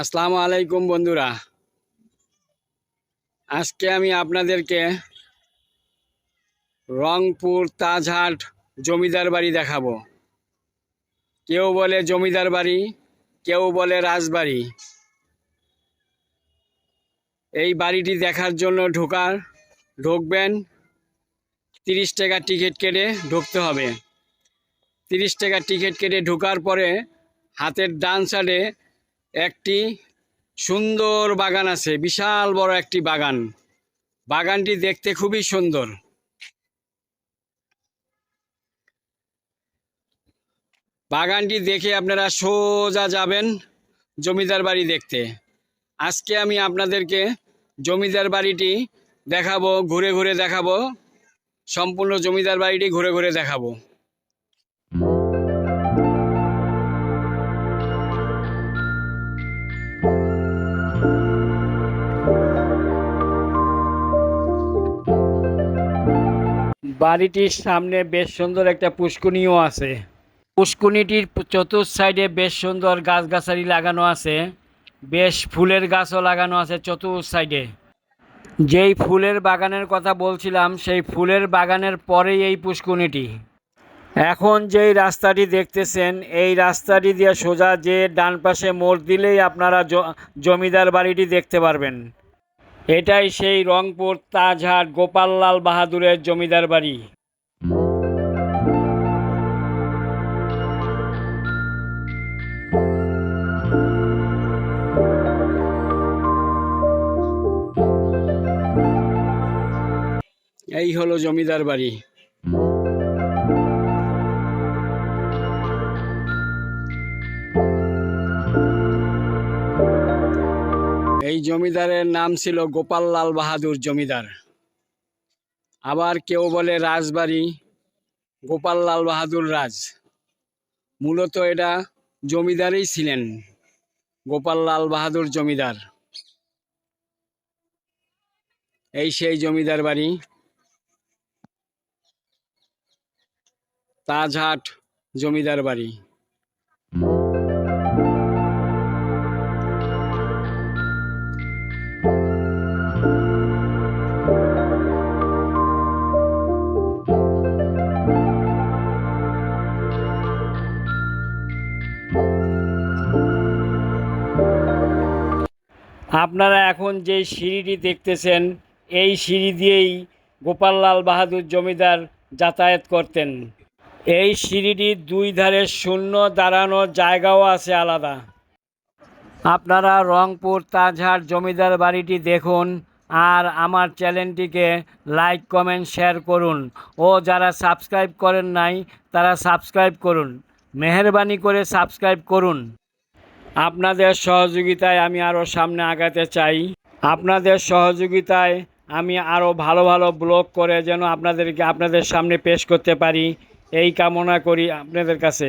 আসসালামু আলাইকুম বন্ধুরা। আজকে আমি আপনাদেরকে রংপুর তাজহাট জমিদার বাড়ি দেখাবো। কেউ বলে জমিদার বাড়ি, কেউ বলে রাজবাড়ি। এই বাড়িটি দেখার জন্য ঢোকার, ঢুকবেন, তিরিশ টাকা টিকিট কেটে ঢুকতে হবে। তিরিশ টাকা টিকিট কেটে ঢোকার পরে হাতের ডান সাইডে একটি সুন্দর বাগান আছে, বিশাল বড় একটি বাগান। বাগানটি দেখতে খুবই সুন্দর। বাগানটি দেখে আপনারা সোজা যাবেন জমিদার বাড়ি দেখতে। আজকে আমি আপনাদেরকে জমিদার বাড়িটি দেখাবো, ঘুরে ঘুরে দেখাবো, সম্পূর্ণ জমিদার বাড়িটি ঘুরে ঘুরে দেখাবো। বাড়িটির সামনে বেশ সুন্দর একটা পুষ্কুনিও আছে। পুষ্কুনিটির চতুর্থ সাইডে বেশ সুন্দর গাছগাছালি লাগানো আছে। বেশ ফুলের গাছও লাগানো আছে চতুর্থ সাইডে। যেই ফুলের বাগানের কথা বলছিলাম, সেই ফুলের বাগানের পরেই এই পুষ্কুনিটি এখন যেই রাস্তাটি দেখতেছেন, এই রাস্তাটি দিয়ে সোজা যে ডান পাশে মোড় দিলেই আপনারা জমিদার বাড়িটি দেখতে পারবেন। এটাই সেই রংপুর তাজহাট গোপাললাল বাহাদুরের জমিদার বাড়ি। এই হলো জমিদার বাড়ি। এই জমিদারের নাম ছিল গোপাল লাল বাহাদুর জমিদার। আবার কেউ বলে রাজবাড়ি গোপাল লাল বাহাদুর রাজ। মূলত এটা জমিদারই ছিলেন গোপাল লাল বাহাদুর জমিদার। এই সেই জমিদার বাড়ি। তাজহাট জমিদার বাড়ি। আপনারা এখন যে সিঁড়িটি দেখতেছেন, এই সিঁড়ি দিয়েই গোপাললাল বাহাদুর জমিদার যাতায়াত করতেন। এই সিঁড়িটির দুই ধারে শূন্য দাঁড়ানোর জায়গাও আছে আলাদা। আপনারা রংপুর তাজহাট জমিদার বাড়িটি দেখুন আর আমার চ্যানেলটিকে লাইক, কমেন্ট, শেয়ার করুন। ও যারা সাবস্ক্রাইব করেন নাই, তারা সাবস্ক্রাইব করুন। মেহরবানি করে সাবস্ক্রাইব করুন। আপনাদের সহযোগিতায় আমি আরও সামনে আগাতে চাই। আপনাদের সহযোগিতায় আমি আরও ভালো ভালো ব্লগ করে যেন আপনাদেরকে আপনাদের সামনে পেশ করতে পারি। এই কামনা করি আপনাদের কাছে।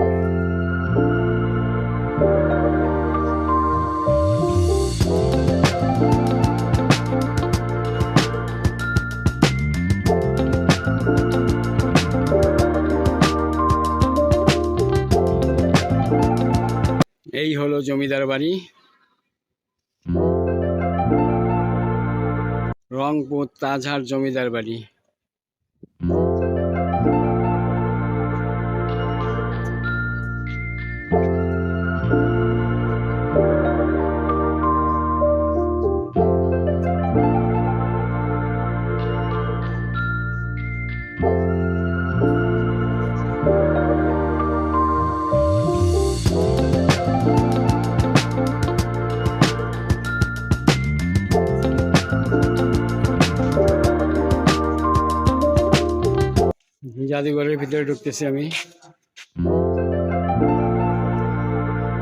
এই হলো বাড়ি। রংপুর তাজহার জমিদার বাড়ি। জাদুঘরের ভিতরে ঢুকতেছি আমি।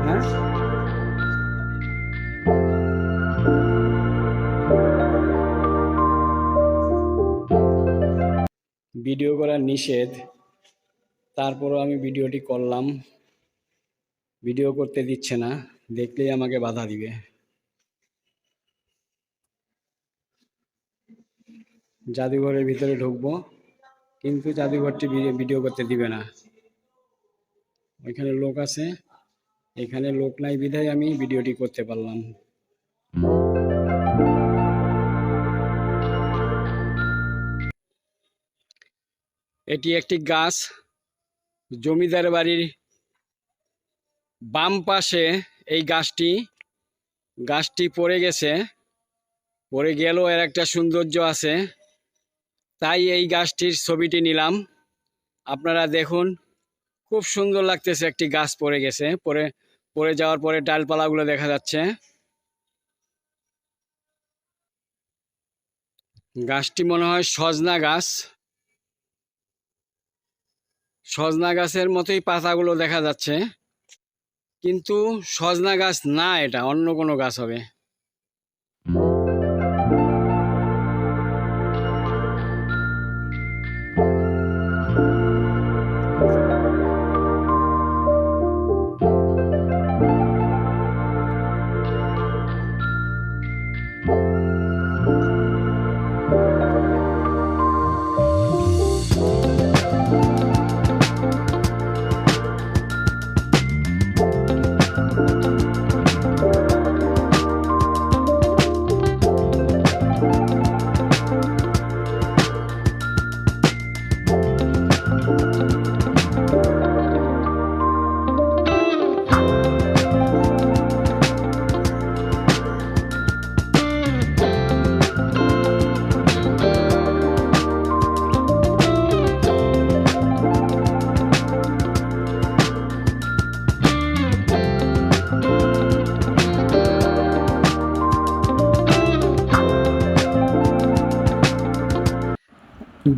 হ্যাঁ? ভিডিও করা নিষেধ। তারপরও আমি ভিডিওটি করলাম। ভিডিও করতে দিচ্ছে না। দেখলেই আমাকে বাধা দিবে। জাদুঘরের ভিতরে ঢুকবো। কিন্তু জাদুঘরটি ভিডিও করতে দিবে না। ওইখানে লোক আছে। এখানে লোক নাই বিধায় আমি ভিডিওটি করতে পারলাম। এটি একটি গাছ। জমিদার বাড়ির বাম পাশে এই গাছটি। গাছটি পড়ে গেছে। পড়ে গেলেও এর একটা সৌন্দর্য আছে। তাই এই গাছটির ছবিটি নিলাম। আপনারা দেখুন, খুব সুন্দর লাগতেছে একটি গাছ পড়ে গেছে। পরে পড়ে যাওয়ার পরে ডালপালাগুলো দেখা যাচ্ছে। গাছটি মনে হয় সজনা গাছ। সজনা গাছের মতোই পাতাগুলো দেখা যাচ্ছে। কিন্তু সজনা গাছ না এটা, অন্য কোনো গাছ হবে।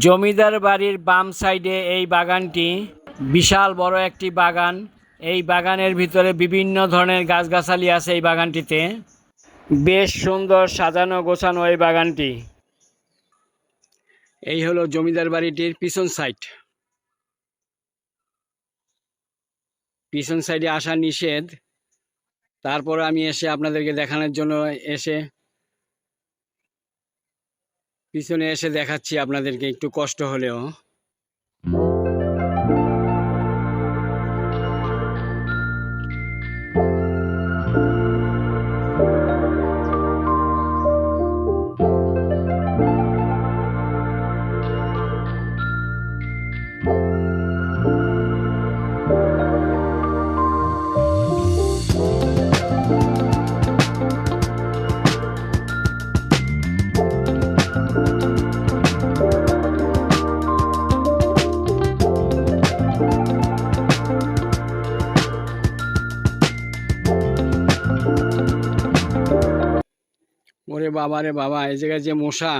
জমিদার বাড়ির বাম সাইডে এই বাগানটি বিশাল বড় একটি বাগান। এই বাগানের ভিতরে বিভিন্ন ধরনের গাছগাছালি আছে এই বাগানটিতে। বেশ সুন্দর সাজানো গোছানো এই বাগানটি। এই হলো জমিদার বাড়িটির পিছন সাইড। পিছন সাইডে আসা নিষেধ। তারপর আমি এসে আপনাদেরকে দেখানোর জন্য এসে পিছনে এসে দেখাচ্ছি আপনাদেরকে একটু কষ্ট হলেও। ওরে বাবা রে বাবা, এই জায়গায় যে মশা।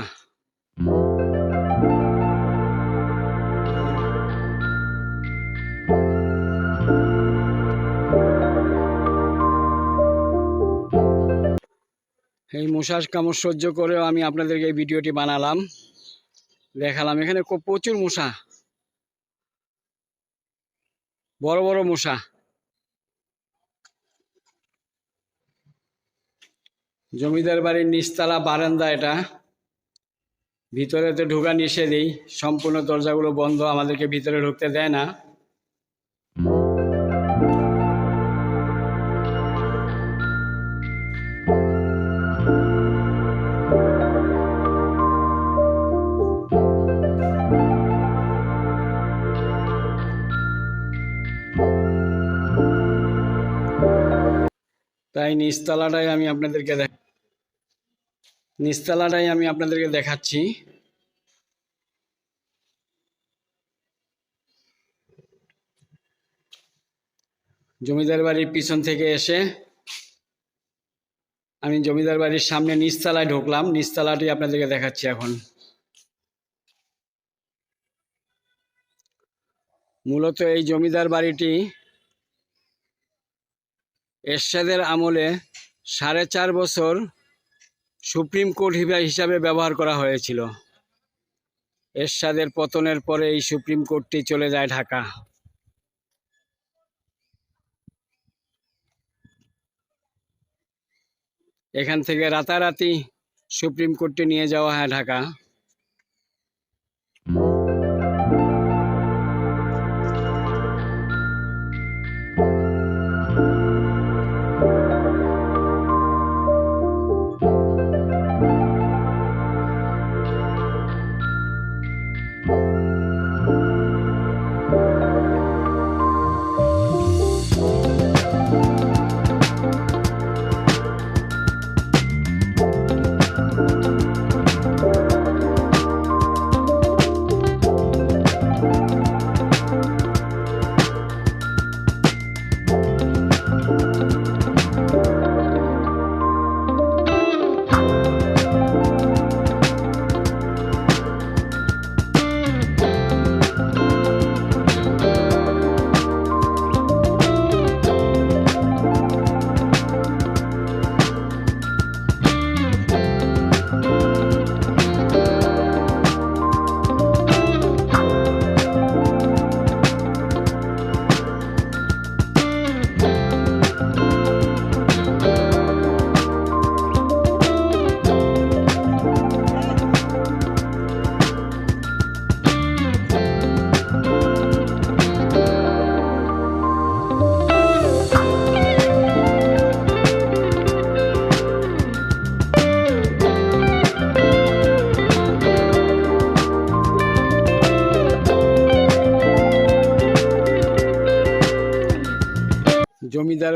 এই মশার কামড় সহ্য করেও আমি আপনাদেরকে এই ভিডিওটি বানালাম। দেখালাম, এখানে প্রচুর মশা। বড় বড় মশা। জমিদার বাড়ির নিচতলা বারান্দা এটা। ভিতরে তো ঢোকা নিষেধই। সম্পূর্ণ দরজাগুলো বন্ধ, আমাদেরকে ভিতরে ঢুকতে দেয় না। তাই নিচতলাটাই আমি আপনাদেরকে দেখ নিচতলাটাই আমি আপনাদেরকে দেখাচ্ছি। জমিদার বাড়ির পিছন থেকে এসে আমি জমিদার বাড়ির সামনে নিচতলায় ঢুকলাম। নিচতলাটি আপনাদেরকে দেখাচ্ছি এখন। মূলত এই জমিদার বাড়িটি এরশাদের আমলে সাড়ে চার বছর সুপ্রিম কোর্ট হিসাবে ব্যবহার করা হয়েছিল। এরশাদের পতনের পরে এই সুপ্রিম কোর্টটি চলে যায় ঢাকা। এখান থেকে রাতারাতি সুপ্রিম কোর্টে নিয়ে যাওয়া হয় ঢাকা।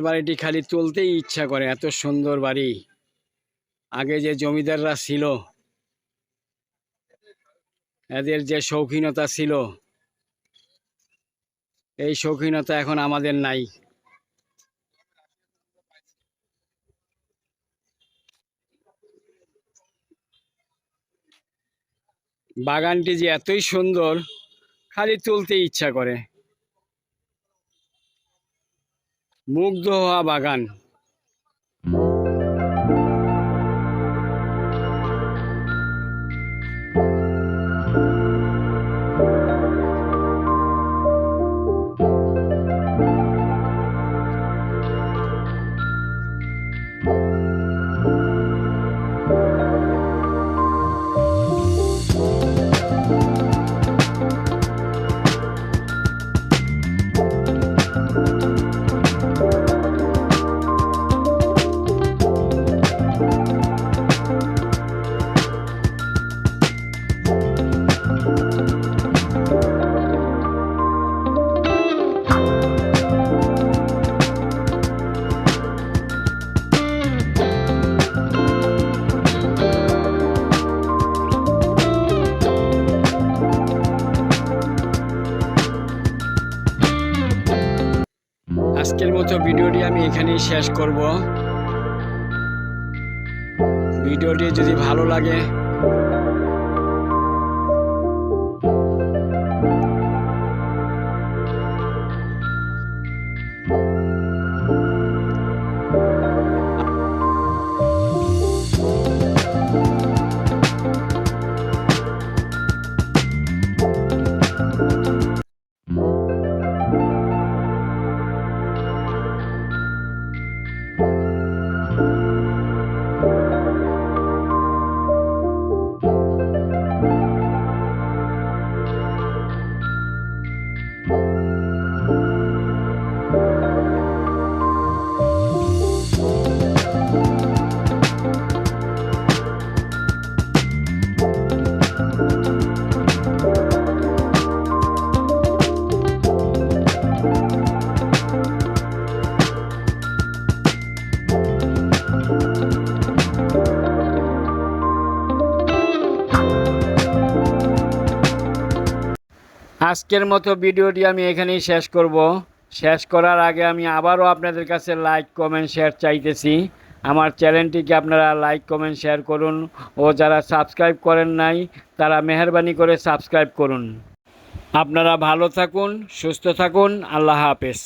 বাড়িটি খালি তুলতেই ইচ্ছা করে, এত সুন্দর বাড়ি। আগে যে জমিদাররা ছিল, এদের যে শৌখিনতা ছিল, এই শৌখিনতা এখন আমাদের নাই। বাগানটি যে এতই সুন্দর, খালি তুলতে ইচ্ছা করে। মুগ্ধ হওয়া বাগান। শেষ করব। ভিডিওটি যদি ভালো লাগে আজকের মতো ভিডিওটি আমি এখানেই শেষ করব। শেষ করার আগে আমি আবারও আপনাদের কাছে লাইক, কমেন্ট, শেয়ার চাইতেছি। আমার চ্যানেলটিকে আপনারা লাইক, কমেন্ট, শেয়ার করুন ও যারা সাবস্ক্রাইব করেন নাই, তারা মেহরবানি করে সাবস্ক্রাইব করুন। আপনারা ভালো থাকুন, সুস্থ থাকুন, আল্লাহ হাফেজ।